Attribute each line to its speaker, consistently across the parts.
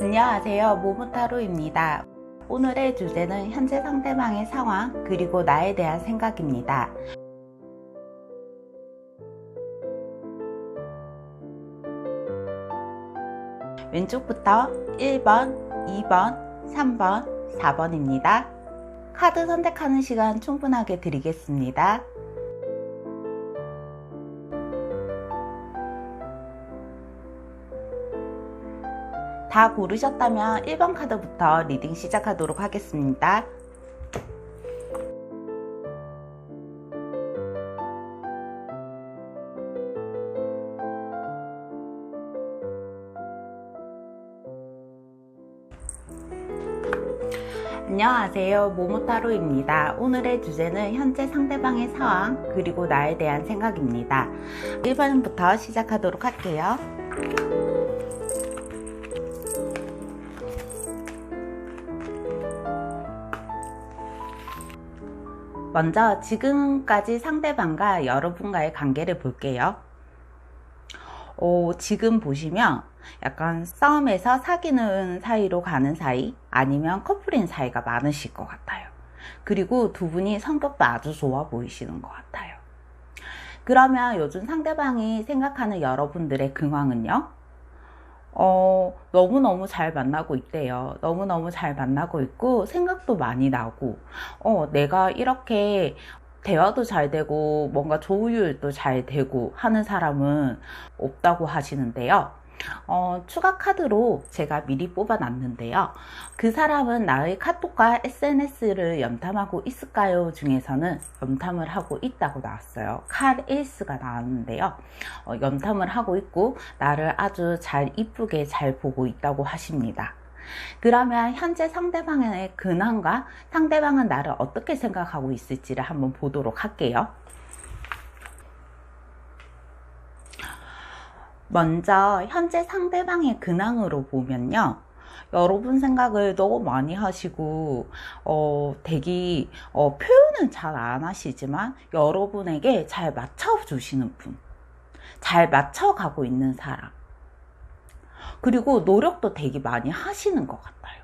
Speaker 1: 안녕하세요. 모모타로입니다. 오늘의 주제는 현재 상대방의 상황, 그리고 나에 대한 생각입니다. 왼쪽부터 1번, 2번, 3번, 4번입니다. 카드 선택하는 시간 충분하게 드리겠습니다. 다 고르셨다면 1번 카드부터 리딩 시작하도록 하겠습니다. 안녕하세요. 모모타로입니다. 오늘의 주제는 현재 상대방의 상황, 그리고 나에 대한 생각입니다. 1번부터 시작하도록 할게요. 먼저 지금까지 상대방과 여러분과의 관계를 볼게요. 어, 지금 보시면 약간 싸움에서 사귀는 사이로 가는 사이 아니면 커플인 사이가 많으실 것 같아요. 그리고 두 분이 성격도 아주 좋아 보이시는 것 같아요. 그러면 요즘 상대방이 생각하는 여러분들의 근황은요? 어, 너무너무 잘 만나고 있대요. 너무너무 잘 만나고 있고, 생각도 많이 나고, 어, 내가 이렇게 대화도 잘 되고, 뭔가 조율도 잘 되고 하는 사람은 없다고 하시는데요. 어, 추가 카드로 제가 미리 뽑아놨는데요. 그 사람은 나의 카톡과 SNS를 염탐하고 있을까요? 중에서는 염탐을 하고 있다고 나왔어요. 칼 에이스가 나왔는데요. 어, 염탐을 하고 있고 나를 아주 잘 이쁘게 잘 보고 있다고 하십니다. 그러면 현재 상대방의 근황과 상대방은 나를 어떻게 생각하고 있을지를 한번 보도록 할게요. 먼저 현재 상대방의 근황으로 보면요. 여러분 생각을 너무 많이 하시고 어, 되게 어, 표현은 잘 안 하시지만 여러분에게 잘 맞춰주시는 분, 잘 맞춰가고 있는 사람, 그리고 노력도 되게 많이 하시는 것 같아요.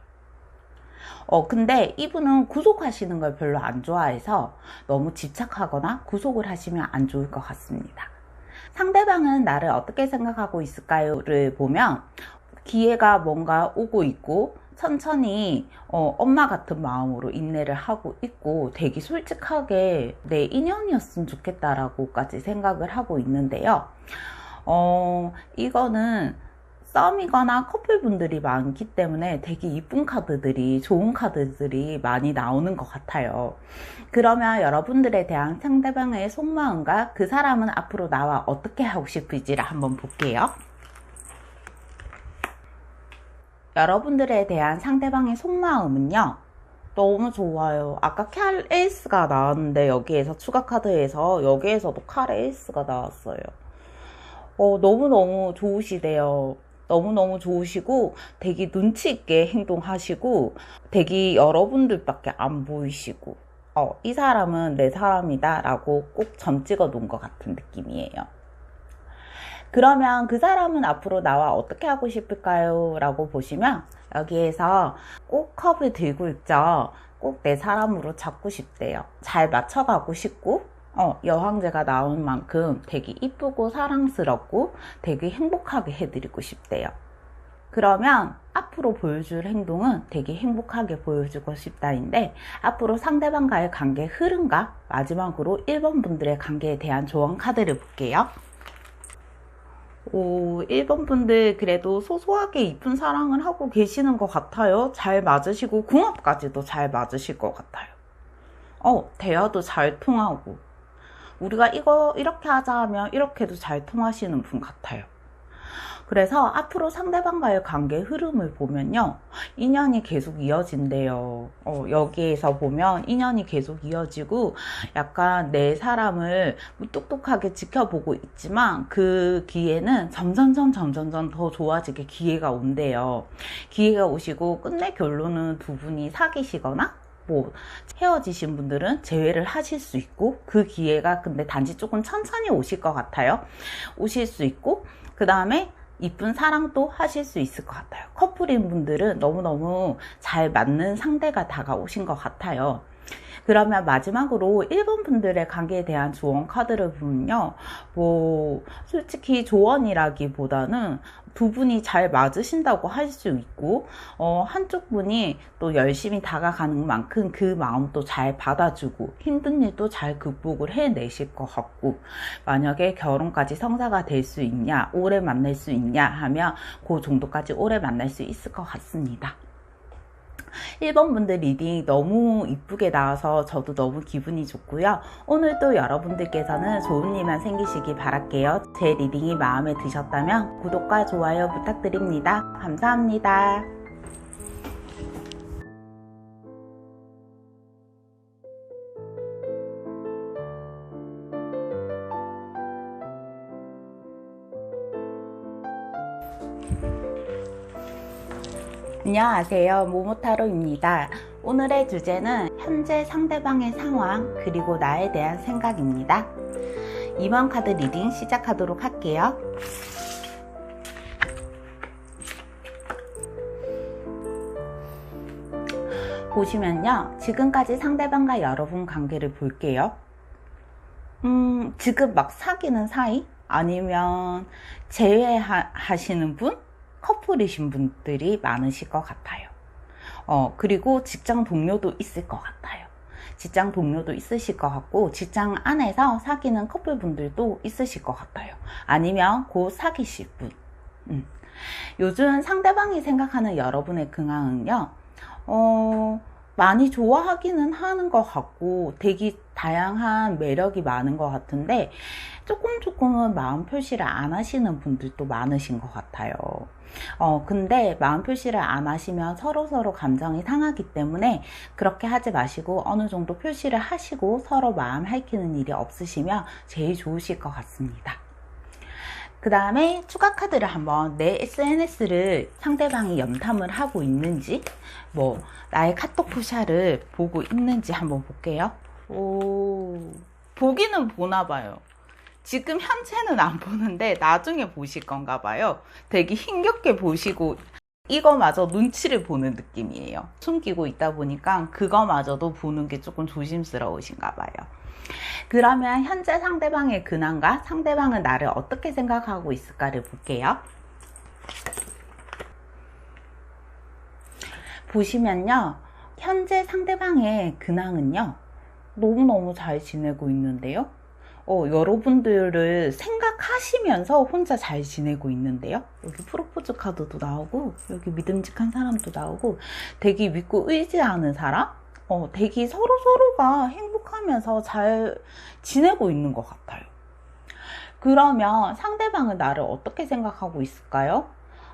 Speaker 1: 어, 근데 이분은 구속하시는 걸 별로 안 좋아해서 너무 집착하거나 구속을 하시면 안 좋을 것 같습니다. 상대방은 나를 어떻게 생각하고 있을까요를 보면 기회가 뭔가 오고 있고 천천히 어, 엄마 같은 마음으로 인내를 하고 있고 되게 솔직하게 내 인연이었으면 좋겠다라고까지 생각을 하고 있는데요. 어, 이거는 썸이거나 커플분들이 많기 때문에 되게 이쁜 카드들이 좋은 카드들이 많이 나오는 것 같아요. 그러면 여러분들에 대한 상대방의 속마음과 그 사람은 앞으로 나와 어떻게 하고 싶을지를 한번 볼게요. 여러분들에 대한 상대방의 속마음은요. 너무 좋아요. 아까 칼 에이스가 나왔는데 여기에서 추가 카드에서 여기에서도 칼 에이스가 나왔어요. 어, 너무너무 좋으시대요. 너무너무 좋으시고 되게 눈치 있게 행동하시고 되게 여러분들밖에 안 보이시고 어, 이 사람은 내 사람이다 라고 꼭 점 찍어 놓은 것 같은 느낌이에요. 그러면 그 사람은 앞으로 나와 어떻게 하고 싶을까요? 라고 보시면 여기에서 꼭 컵을 들고 있죠. 꼭 내 사람으로 잡고 싶대요. 잘 맞춰가고 싶고 어, 여황제가 나온 만큼 되게 이쁘고 사랑스럽고 되게 행복하게 해드리고 싶대요. 그러면 앞으로 보여줄 행동은 되게 행복하게 보여주고 싶다인데 앞으로 상대방과의 관계 흐름과 마지막으로 1번 분들의 관계에 대한 조언 카드를 볼게요. 오, 1번 분들 그래도 소소하게 이쁜 사랑을 하고 계시는 것 같아요. 잘 맞으시고 궁합까지도 잘 맞으실 것 같아요. 어, 대화도 잘 통하고 우리가 이거 이렇게 하자 하면 이렇게도 잘 통하시는 분 같아요. 그래서 앞으로 상대방과의 관계 흐름을 보면요. 인연이 계속 이어진대요. 어, 여기에서 보면 인연이 계속 이어지고 약간 내 사람을 무뚝뚝하게 지켜보고 있지만 그 기회는 점점점 점점점 더 좋아지게 기회가 온대요. 기회가 오시고 끝내 결론은 두 분이 사귀시거나 뭐 헤어지신 분들은 재회를 하실 수 있고 그 기회가 근데 단지 조금 천천히 오실 것 같아요. 오실 수 있고 그 다음에 이쁜 사랑도 하실 수 있을 것 같아요. 커플인 분들은 너무너무 잘 맞는 상대가 다가오신 것 같아요. 그러면 마지막으로 1번 분들의 관계에 대한 조언 카드를 보면요. 뭐, 솔직히 조언이라기보다는 두 분이 잘 맞으신다고 할 수 있고, 어, 한쪽 분이 또 열심히 다가가는 만큼 그 마음도 잘 받아주고, 힘든 일도 잘 극복을 해내실 것 같고, 만약에 결혼까지 성사가 될 수 있냐, 오래 만날 수 있냐 하면 그 정도까지 오래 만날 수 있을 것 같습니다. 1번 분들 리딩 너무 이쁘게 나와서 저도 너무 기분이 좋고요. 오늘도 여러분들께서는 좋은 일만 생기시기 바랄게요. 제 리딩이 마음에 드셨다면 구독과 좋아요 부탁드립니다. 감사합니다. 안녕하세요. 모모타로입니다. 오늘의 주제는 현재 상대방의 상황, 그리고 나에 대한 생각입니다. 이번 카드 리딩 시작하도록 할게요. 보시면요. 지금까지 상대방과 여러분 관계를 볼게요. 음, 지금 막 사귀는 사이? 아니면 재회하시는 분? 커플이신 분들이 많으실 것 같아요. 어, 그리고 직장 동료도 있을 것 같아요. 직장 동료도 있으실 것 같고, 직장 안에서 사귀는 커플분들도 있으실 것 같아요. 아니면 곧 사귀실 분. 음. 요즘 상대방이 생각하는 여러분의 근황은요, 어, 많이 좋아하기는 하는 것 같고 되게 다양한 매력이 많은 것 같은데 조금 조금은 마음 표시를 안 하시는 분들도 많으신 것 같아요. 어, 근데 마음 표시를 안 하시면 서로 서로 감정이 상하기 때문에 그렇게 하지 마시고 어느 정도 표시를 하시고 서로 마음 핥히는 일이 없으시면 제일 좋으실 것 같습니다. 그 다음에 추가 카드를 한번 내 SNS를 상대방이 염탐을 하고 있는지 뭐 나의 카톡 푸샤를 보고 있는지 한번 볼게요. 오 보기는 보나 봐요. 지금 현재는 안 보는데 나중에 보실 건가 봐요. 되게 힘겹게 보시고 이거마저 눈치를 보는 느낌이에요. 숨기고 있다 보니까 그거마저도 보는 게 조금 조심스러우신가 봐요. 그러면 현재 상대방의 근황과 상대방은 나를 어떻게 생각하고 있을까를 볼게요. 보시면요. 현재 상대방의 근황은요. 너무너무 잘 지내고 있는데요. 어, 여러분들을 생각하시면서 혼자 잘 지내고 있는데요. 여기 프로포즈 카드도 나오고, 여기 믿음직한 사람도 나오고, 되게 믿고 의지하는 사람? 어, 되게 서로서로가 행복하면서 잘 지내고 있는 것 같아요. 그러면 상대방은 나를 어떻게 생각하고 있을까요?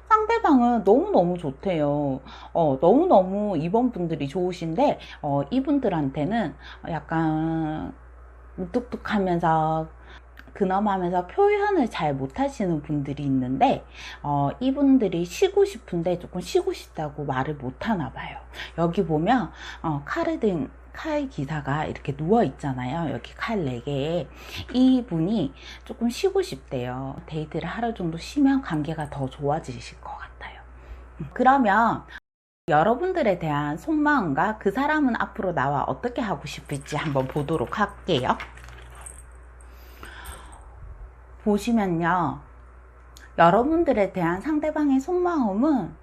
Speaker 1: 상대방은 너무너무 좋대요. 어, 너무너무 이번 분들이 좋으신데, 어, 이분들한테는 약간 무뚝뚝하면서 근엄하면서 표현을 잘 못하시는 분들이 있는데 어, 이분들이 쉬고 싶은데 조금 쉬고 싶다고 말을 못하나 봐요. 여기 보면 어, 카르든 칼 기사가 이렇게 누워 있잖아요. 여기 칼 4개에 이분이 조금 쉬고 싶대요. 데이트를 하루 정도 쉬면 관계가 더 좋아지실 것 같아요. 그러면 여러분들에 대한 속마음과 그 사람은 앞으로 나와 어떻게 하고 싶을지 한번 보도록 할게요. 보시면요. 여러분들에 대한 상대방의 속마음은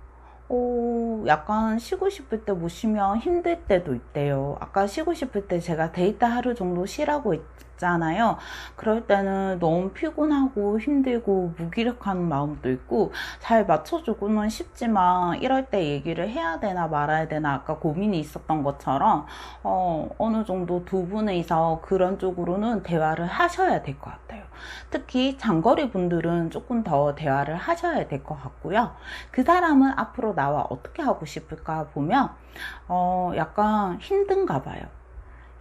Speaker 1: 오, 약간 쉬고 싶을 때 못 쉬면 힘들 때도 있대요. 아까 쉬고 싶을 때 제가 데이트 하루 정도 쉬라고 했잖아요. 그럴 때는 너무 피곤하고 힘들고 무기력한 마음도 있고 잘 맞춰주고는 싶지만 이럴 때 얘기를 해야 되나 말아야 되나 아까 고민이 있었던 것처럼 어, 어느 정도 두 분이서 그런 쪽으로는 대화를 하셔야 될 것 같아요. 특히 장거리 분들은 조금 더 대화를 하셔야 될 것 같고요. 그 사람은 앞으로 나와 어떻게 하고 싶을까 보면, 어, 약간 힘든가 봐요.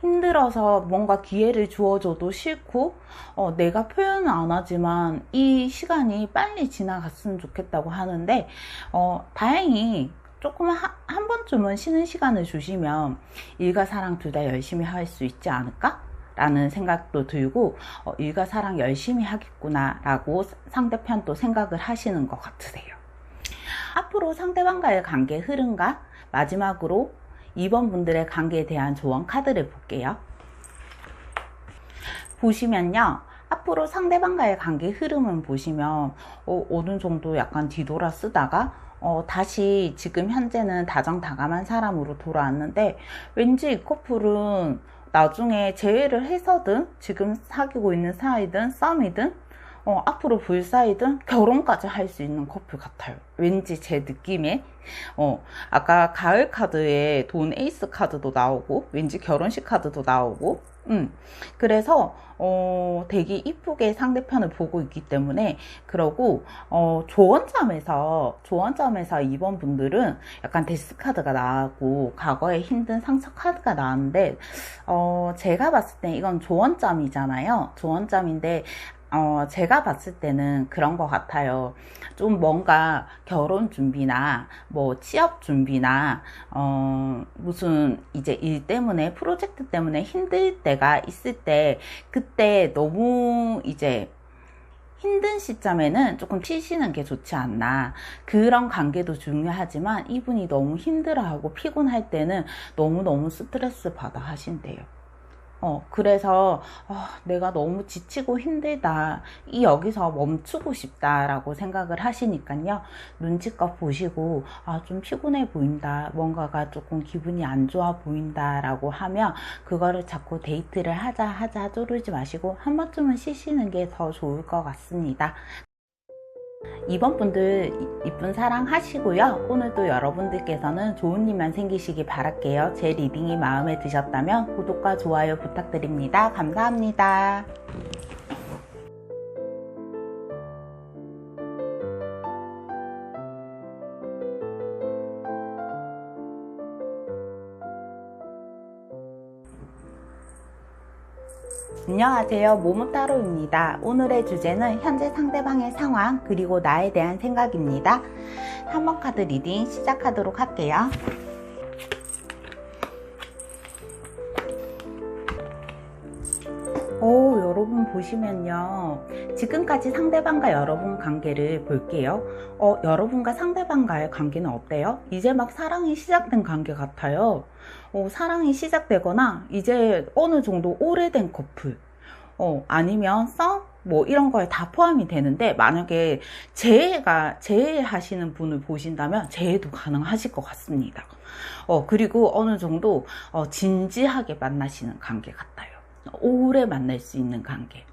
Speaker 1: 힘들어서 뭔가 기회를 주어줘도 싫고, 어, 내가 표현은 안 하지만 이 시간이 빨리 지나갔으면 좋겠다고 하는데, 어, 다행히 조금 한, 한 번쯤은 쉬는 시간을 주시면 일과 사랑 둘 다 열심히 할 수 있지 않을까? 라는 생각도 들고 어, 일과 사랑 열심히 하겠구나 라고 상대편도 생각을 하시는 것 같으세요. 앞으로 상대방과의 관계 흐름과 마지막으로 2번 분들의 관계에 대한 조언 카드를 볼게요. 보시면요. 앞으로 상대방과의 관계 흐름을 보시면 어, 어느 정도 약간 뒤돌아 쓰다가 어, 다시 지금 현재는 다정다감한 사람으로 돌아왔는데 왠지 이 커플은 나중에 재회를 해서든 지금 사귀고 있는 사이든 썸이든 어, 앞으로 볼 사이든 결혼까지 할 수 있는 커플 같아요. 왠지 제 느낌에 어, 아까 가을 카드에 돈 에이스 카드도 나오고 왠지 결혼식 카드도 나오고 음, 그래서 어, 되게 이쁘게 상대편을 보고 있기 때문에 그러고 어, 조언점에서 조언점에서 2번 분들은 약간 데스 카드가 나오고 과거에 힘든 상처 카드가 나왔는데 어, 제가 봤을 때 이건 조언점이잖아요. 조언점인데 어, 제가 봤을 때는 그런 것 같아요. 좀 뭔가 결혼 준비나, 뭐, 취업 준비나, 어, 무슨 이제 일 때문에, 프로젝트 때문에 힘들 때가 있을 때, 그때 너무 이제 힘든 시점에는 조금 쉬시는 게 좋지 않나. 그런 관계도 중요하지만 이분이 너무 힘들어하고 피곤할 때는 너무너무 스트레스 받아 하신대요. 어, 그래서, 어, 내가 너무 지치고 힘들다. 이 여기서 멈추고 싶다라고 생각을 하시니까요. 눈치껏 보시고, 아, 좀 피곤해 보인다. 뭔가가 조금 기분이 안 좋아 보인다라고 하면, 그거를 자꾸 데이트를 하자, 하자 쪼르지 마시고, 한 번쯤은 쉬시는 게 더 좋을 것 같습니다. 이번 분들 이쁜 사랑 하시고요. 오늘도 여러분들께서는 좋은 일만 생기시기 바랄게요. 제 리딩이 마음에 드셨다면 구독과 좋아요 부탁드립니다. 감사합니다. 안녕하세요. 모모타로입니다. 오늘의 주제는 현재 상대방의 상황, 그리고 나에 대한 생각입니다. 3번 카드 리딩 시작하도록 할게요. 오, 여러분 보시면요. 지금까지 상대방과 여러분 관계를 볼게요. 어, 여러분과 상대방과의 관계는 어때요? 이제 막 사랑이 시작된 관계 같아요. 어, 사랑이 시작되거나 이제 어느 정도 오래된 커플. 어, 아니면 썸? 뭐 이런 거에 다 포함이 되는데 만약에 재해가 재해하시는 분을 보신다면 재해도 가능하실 것 같습니다. 어, 그리고 어느 정도 어, 진지하게 만나시는 관계 같아요. 오래 만날 수 있는 관계.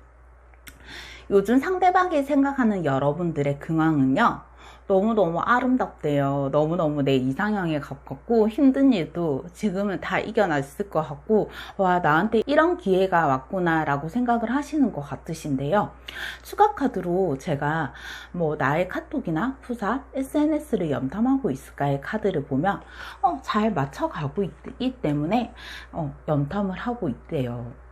Speaker 1: 요즘 상대방이 생각하는 여러분들의 근황은요. 너무너무 아름답대요. 너무너무 내 이상형에 가깝고 힘든 일도 지금은 다 이겨냈을 것 같고 와 나한테 이런 기회가 왔구나 라고 생각을 하시는 것 같으신데요. 추가 카드로 제가 뭐 나의 카톡이나 푸사, SNS를 염탐하고 있을까의 카드를 보면 어, 잘 맞춰가고 있기 때문에 어, 염탐을 하고 있대요.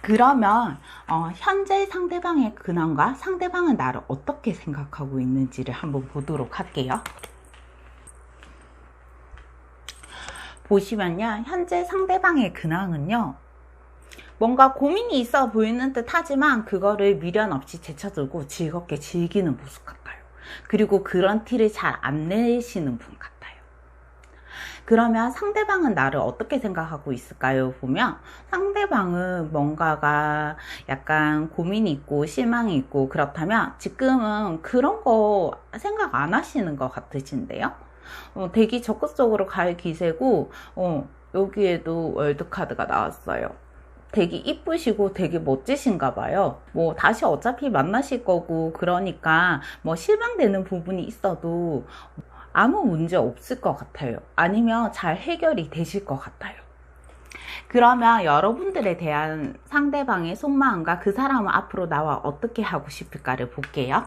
Speaker 1: 그러면 어, 현재 상대방의 근황과 상대방은 나를 어떻게 생각하고 있는지를 한번 보도록 할게요. 보시면요. 현재 상대방의 근황은요. 뭔가 고민이 있어 보이는 듯 하지만 그거를 미련 없이 제쳐두고 즐겁게 즐기는 모습 같아요. 그리고 그런 티를 잘 안 내시는 분 같아요. 그러면 상대방은 나를 어떻게 생각하고 있을까요? 보면 상대방은 뭔가가 약간 고민이 있고 실망이 있고 그렇다면 지금은 그런 거 생각 안 하시는 것 같으신데요? 어, 되게 적극적으로 갈 기세고 어, 여기에도 월드카드가 나왔어요. 되게 이쁘시고 되게 멋지신가 봐요. 뭐 다시 어차피 만나실 거고 그러니까 뭐 실망되는 부분이 있어도 아무 문제 없을 것 같아요. 아니면 잘 해결이 되실 것 같아요. 그러면 여러분들에 대한 상대방의 속마음과 그 사람은 앞으로 나와 어떻게 하고 싶을까를 볼게요.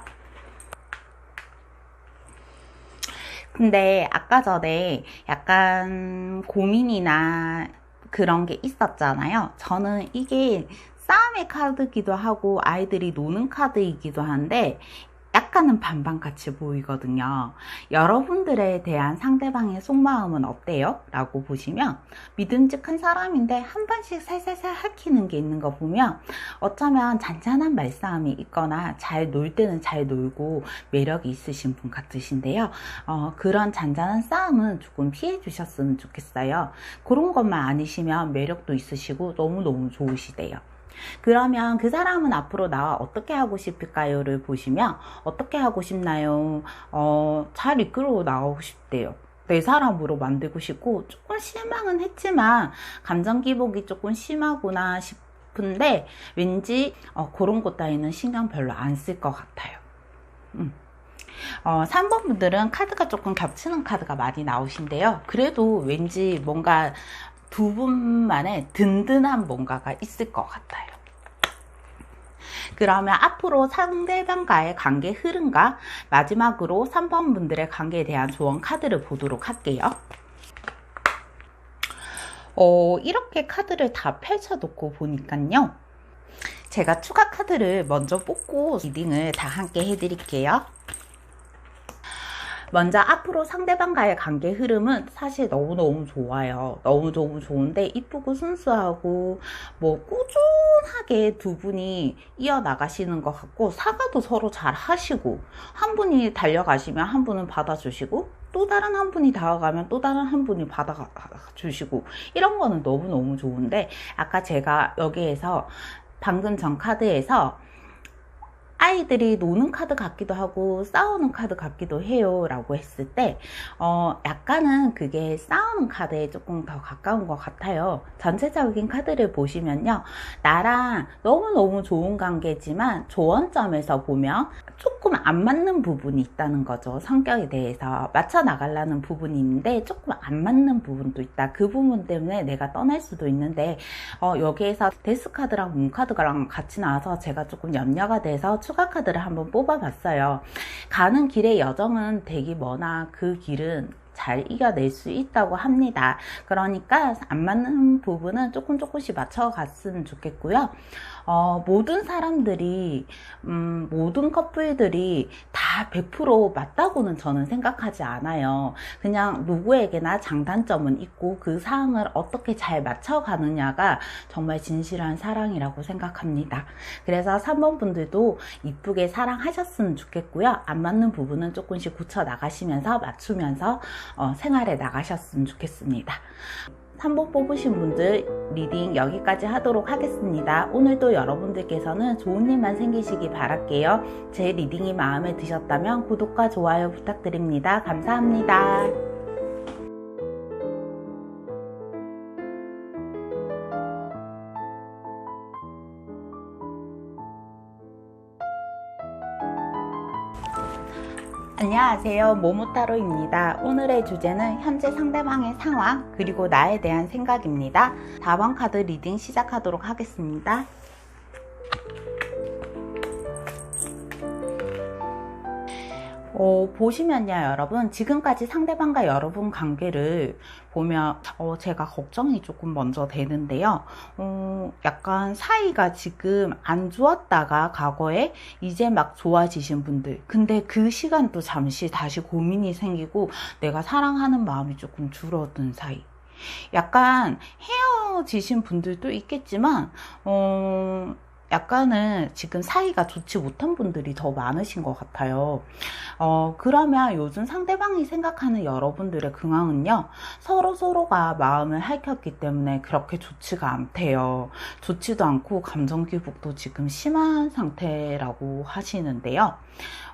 Speaker 1: 근데 아까 전에 약간 고민이나 그런 게 있었잖아요. 저는 이게 싸움의 카드기도 하고 아이들이 노는 카드이기도 한데 약간은 반반같이 보이거든요. 여러분들에 대한 상대방의 속마음은 어때요? 라고 보시면 믿음직한 사람인데 한 번씩 살살살 할퀴는 게 있는 거 보면 어쩌면 잔잔한 말싸움이 있거나 잘 놀 때는 잘 놀고 매력이 있으신 분 같으신데요. 어, 그런 잔잔한 싸움은 조금 피해 주셨으면 좋겠어요. 그런 것만 아니시면 매력도 있으시고 너무너무 좋으시대요. 그러면 그 사람은 앞으로 나와 어떻게 하고 싶을까요?를 보시면 어떻게 하고 싶나요? 어, 잘 이끌어 나가고 싶대요. 내 사람으로 만들고 싶고 조금 실망은 했지만 감정 기복이 조금 심하구나 싶은데 왠지 어, 그런 것 따위는 신경 별로 안 쓸 것 같아요. 음. 어, 3번 분들은 카드가 조금 겹치는 카드가 많이 나오신데요. 그래도 왠지 뭔가 두 분만의 든든한 뭔가가 있을 것 같아요. 그러면 앞으로 상대방과의 관계 흐름과 마지막으로 3번 분들의 관계에 대한 조언 카드를 보도록 할게요. 어, 이렇게 카드를 다 펼쳐놓고 보니까요. 제가 추가 카드를 먼저 뽑고 리딩을 다 함께 해드릴게요. 먼저 앞으로 상대방과의 관계 흐름은 사실 너무너무 좋아요. 너무너무 좋은데 이쁘고 순수하고 뭐 꾸준하게 두 분이 이어나가시는 것 같고 사과도 서로 잘 하시고 한 분이 달려가시면 한 분은 받아주시고 또 다른 한 분이 다가가면 또 다른 한 분이 받아주시고 이런 거는 너무너무 좋은데 아까 제가 여기에서 방금 전 카드에서 아이들이 노는 카드 같기도 하고 싸우는 카드 같기도 해요 라고 했을 때 어, 약간은 그게 싸우는 카드에 조금 더 가까운 것 같아요. 전체적인 카드를 보시면요. 나랑 너무너무 좋은 관계지만 조언점에서 보면 조금 안 맞는 부분이 있다는 거죠. 성격에 대해서 맞춰 나가려는 부분이 있는데 조금 안 맞는 부분도 있다. 그 부분 때문에 내가 떠날 수도 있는데 어, 여기에서 데스카드랑 문카드랑 같이 나와서 제가 조금 염려가 돼서 추가 카드를 한번 뽑아봤어요. 가는 길의 여정은 되게 머나 그 길은 잘 이겨낼 수 있다고 합니다. 그러니까 안 맞는 부분은 조금 조금씩 맞춰갔으면 좋겠고요. 어, 모든 사람들이 음, 모든 커플들이 다 100% 맞다고는 저는 생각하지 않아요. 그냥 누구에게나 장단점은 있고 그 상황을 어떻게 잘 맞춰가느냐가 정말 진실한 사랑이라고 생각합니다. 그래서 3번 분들도 이쁘게 사랑하셨으면 좋겠고요. 안 맞는 부분은 조금씩 고쳐 나가시면서 맞추면서 어, 생활에 나가셨으면 좋겠습니다. 3번 뽑으신 분들 리딩 여기까지 하도록 하겠습니다. 오늘도 여러분들께서는 좋은 일만 생기시기 바랄게요. 제 리딩이 마음에 드셨다면 구독과 좋아요 부탁드립니다. 감사합니다. 안녕하세요. 모모타로입니다. 오늘의 주제는 현재 상대방의 상황, 그리고 나에 대한 생각입니다. 4번 카드 리딩 시작하도록 하겠습니다. 어, 보시면요 여러분. 지금까지 상대방과 여러분 관계를 보면 어, 제가 걱정이 조금 먼저 되는데요. 어, 약간 사이가 지금 안 좋았다가 과거에 이제 막 좋아지신 분들. 근데 그 시간도 잠시 다시 고민이 생기고 내가 사랑하는 마음이 조금 줄어든 사이. 약간 헤어지신 분들도 있겠지만 어, 약간은 지금 사이가 좋지 못한 분들이 더 많으신 것 같아요. 어, 그러면 요즘 상대방이 생각하는 여러분들의 근황은요, 서로 서로가 마음을 핥혔기 때문에 그렇게 좋지가 않대요. 좋지도 않고 감정 기복도 지금 심한 상태라고 하시는데요.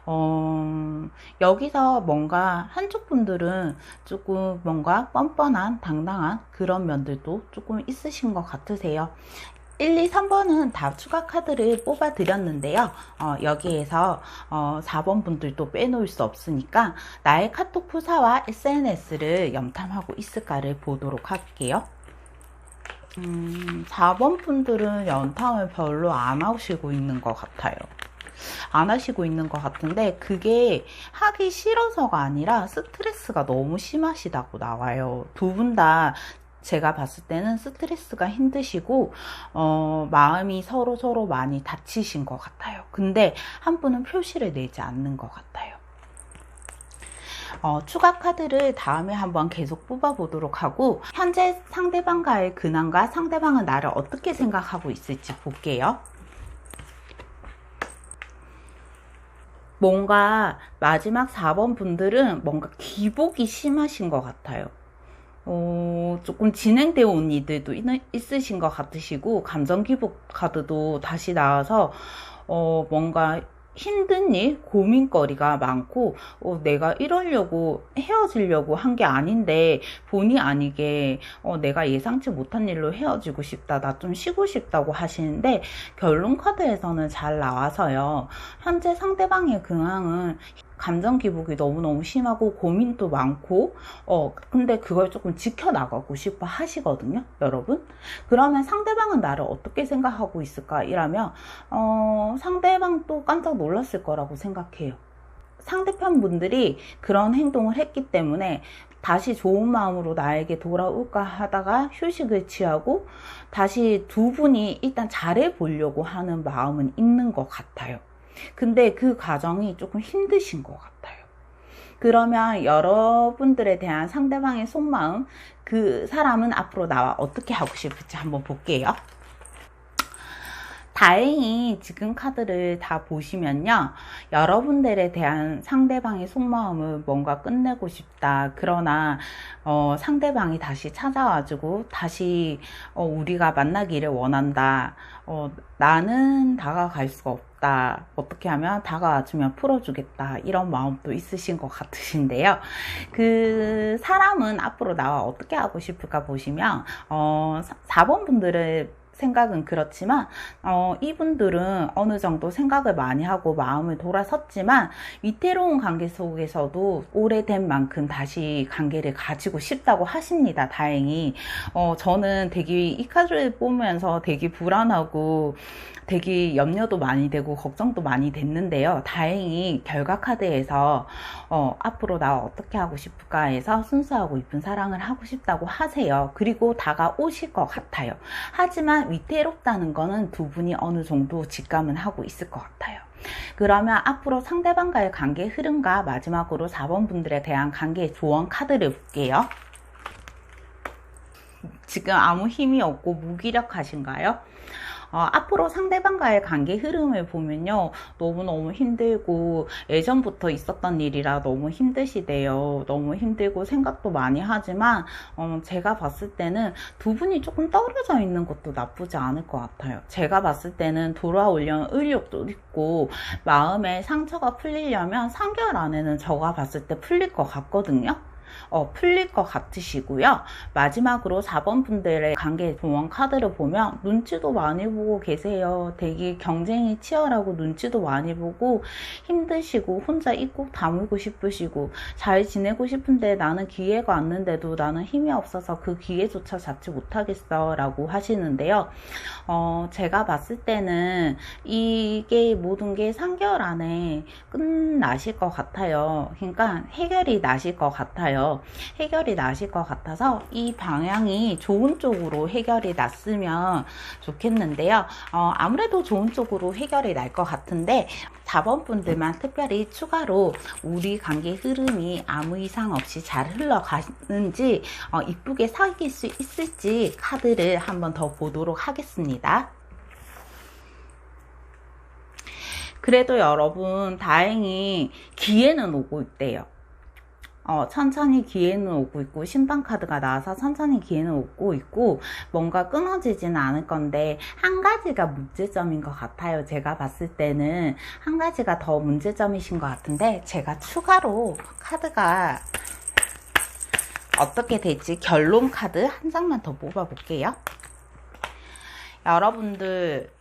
Speaker 1: 어, 여기서 뭔가 한쪽 분들은 조금 뭔가 뻔뻔한, 당당한 그런 면들도 조금 있으신 것 같으세요. 1, 2, 3번은 다 추가 카드를 뽑아 드렸는데요. 어, 여기에서 어, 4번 분들도 빼놓을 수 없으니까 나의 카톡 프사와 SNS를 염탐하고 있을까를 보도록 할게요. 음, 4번 분들은 연탐을 별로 안 하시고 있는 것 같아요. 안 하시고 있는 것 같은데 그게 하기 싫어서가 아니라 스트레스가 너무 심하시다고 나와요. 두 분 다 제가 봤을 때는 스트레스가 힘드시고 어, 마음이 서로 서로 많이 다치신 것 같아요. 근데 한 분은 표시를 내지 않는 것 같아요. 어, 추가 카드를 다음에 한번 계속 뽑아보도록 하고 현재 상대방과의 근황과 상대방은 나를 어떻게 생각하고 있을지 볼게요. 뭔가 마지막 4번 분들은 뭔가 기복이 심하신 것 같아요. 어, 조금 진행되어 온 이들도 있, 으신 것 같으시고 감정 기복 카드도 다시 나와서 어, 뭔가 힘든 일, 고민거리가 많고, 어, 내가 이러려고 헤어지려고 한 게 아닌데, 본의 아니게, 어, 내가 예상치 못한 일로 헤어지고 싶다, 나 좀 쉬고 싶다고 하시는데, 결론 카드에서는 잘 나와서요. 현재 상대방의 근황은 감정 기복이 너무너무 심하고 고민도 많고 어 근데 그걸 조금 지켜나가고 싶어 하시거든요 여러분 그러면 상대방은 나를 어떻게 생각하고 있을까 이라면 어 상대방도 깜짝 놀랐을 거라고 생각해요 상대편 분들이 그런 행동을 했기 때문에 다시 좋은 마음으로 나에게 돌아올까 하다가 휴식을 취하고 다시 두 분이 일단 잘해 보려고 하는 마음은 있는 것 같아요. 근데 그 과정이 조금 힘드신 것 같아요. 그러면 여러분들에 대한 상대방의 속마음, 그 사람은 앞으로 나와 어떻게 하고 싶을지 한번 볼게요. 다행히 지금 카드를 다 보시면요. 여러분들에 대한 상대방의 속마음을 뭔가 끝내고 싶다. 그러나 어, 상대방이 다시 찾아와주고 다시 어, 우리가 만나기를 원한다. 어, 나는 다가갈 수가 없다. 어떻게 하면 다가와주면 풀어주겠다. 이런 마음도 있으신 것 같으신데요. 그 사람은 앞으로 나와 어떻게 하고 싶을까 보시면 어, 4번 분들을 생각은 그렇지만 어, 이분들은 어느 정도 생각을 많이 하고 마음을 돌아섰지만 위태로운 관계 속에서도 오래된 만큼 다시 관계를 가지고 싶다고 하십니다. 다행히 어, 저는 되게 이 카드를 보면서 되게 불안하고 되게 염려도 많이 되고 걱정도 많이 됐는데요. 다행히 결과 카드에서 어, 앞으로 나 어떻게 하고 싶을까 해서 순수하고 이쁜 사랑을 하고 싶다고 하세요. 그리고 다가오실 것 같아요. 하지만 위태롭다는 거는 두 분이 어느 정도 직감은 하고 있을 것 같아요. 그러면 앞으로 상대방과의 관계 흐름과 마지막으로 4번 분들에 대한 관계 조언 카드를 볼게요. 지금 아무 힘이 없고 무기력하신가요? 어, 앞으로 상대방과의 관계 흐름을 보면요. 너무너무 힘들고 예전부터 있었던 일이라 너무 힘드시대요. 너무 힘들고 생각도 많이 하지만 어, 제가 봤을 때는 두 분이 조금 떨어져 있는 것도 나쁘지 않을 것 같아요. 제가 봤을 때는 돌아오려는 의욕도 있고 마음에 상처가 풀리려면 3개월 안에는 저가 봤을 때 풀릴 것 같거든요. 어, 풀릴 것 같으시고요. 마지막으로 4번 분들의 관계 조언 카드를 보면 눈치도 많이 보고 계세요. 되게 경쟁이 치열하고 눈치도 많이 보고 힘드시고 혼자 있고 다물고 싶으시고 잘 지내고 싶은데 나는 기회가 왔는데도 나는 힘이 없어서 그 기회조차 잡지 못하겠어 라고 하시는데요. 어, 제가 봤을 때는 이게 모든 게 3개월 안에 끝나실 것 같아요. 그러니까 해결이 나실 것 같아 요. 해결이 나실 것 같아서 이 방향이 좋은 쪽으로 해결이 났으면 좋겠는데요. 어, 아무래도 좋은 쪽으로 해결이 날 것 같은데 4번 분들만 특별히 추가로 우리 관계 흐름이 아무 이상 없이 잘 흘러가는지 어, 이쁘게 사귈 수 있을지 카드를 한번 더 보도록 하겠습니다. 그래도 여러분 다행히 기회는 오고 있대요. 어, 천천히 기회는 오고 있고 신방 카드가 나와서 천천히 기회는 오고 있고 뭔가 끊어지지는 않을 건데 한 가지가 문제점인 것 같아요. 제가 봤을 때는 한 가지가 더 문제점이신 것 같은데 제가 추가로 카드가 어떻게 될지 결론 카드 한 장만 더 뽑아 볼게요. 여러분들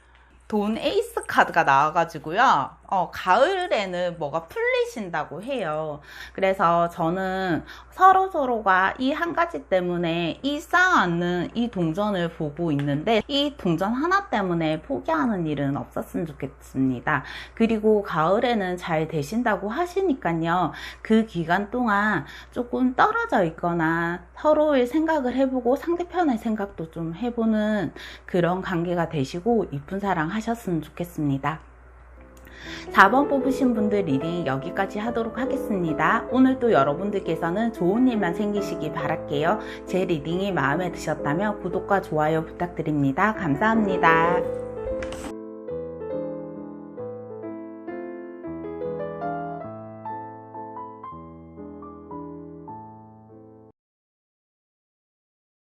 Speaker 1: 돈 에이스 카드가 나와가지고요. 어, 가을에는 뭐가 풀리신다고 해요. 그래서 저는 서로서로가 이 한 가지 때문에 이 쌓아앉는 이 동전을 보고 있는데 이 동전 하나 때문에 포기하는 일은 없었으면 좋겠습니다. 그리고 가을에는 잘 되신다고 하시니까요. 그 기간 동안 조금 떨어져 있거나 서로의 생각을 해보고 상대편의 생각도 좀 해보는 그런 관계가 되시고 이쁜 사랑 하셨으면 좋겠습니다. 4번 뽑으신 분들 리딩 여기까지 하도록 하겠습니다. 오늘도 여러분들께서는 좋은 일만 생기시기 바랄게요. 제 리딩이 마음에 드셨다면 구독과 좋아요 부탁드립니다. 감사합니다.